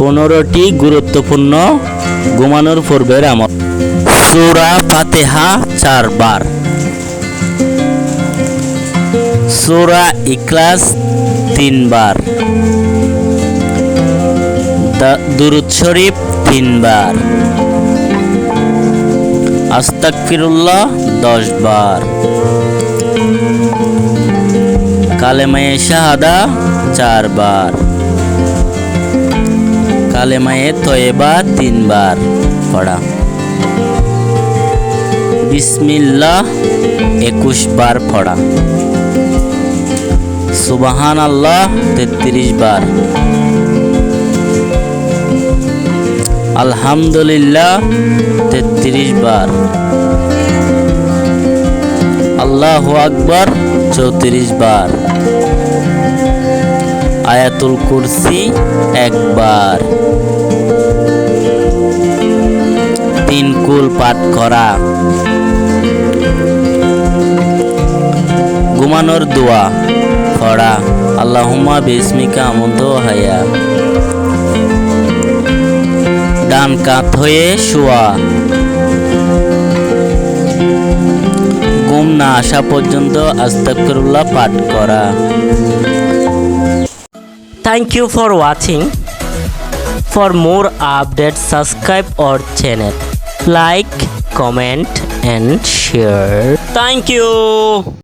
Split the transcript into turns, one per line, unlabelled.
পনেরোটি গুরুত্বপূর্ণ ঘুমানোর পূর্বের আমল সুরা ফাতেহা চারবার সুরা ইকলাস তিনবার দুরুদ শরীফ তিনবার আস্তাকফিরুল্লাহ দশ বার কালেমায় শাহাদা চারবার কালেমায়ে তয়েবা তিনবার পড়া বিসমিল্লাহ একুশ বার পড়া সুবাহান আল্লাহ তেত্রিশ বার আলহামদুলিল্লাহ তেত্রিশ বার আল্লাহ আকবর চৌত্রিশ বার আয়াতুল কুরসি একবার তিন কুল পাঠ করা ঘুমানোর দোয়া পড়া আল্লাহুমা বেসমিকা আমন্দ হায়া ডান কাত হয়ে শোয়া ঘুম না আসা পর্যন্ত আস্তাকরুল্লাহ পাঠ করা
Thank you for watching. For more updates, subscribe our channel. Like, comment and share. Thank you.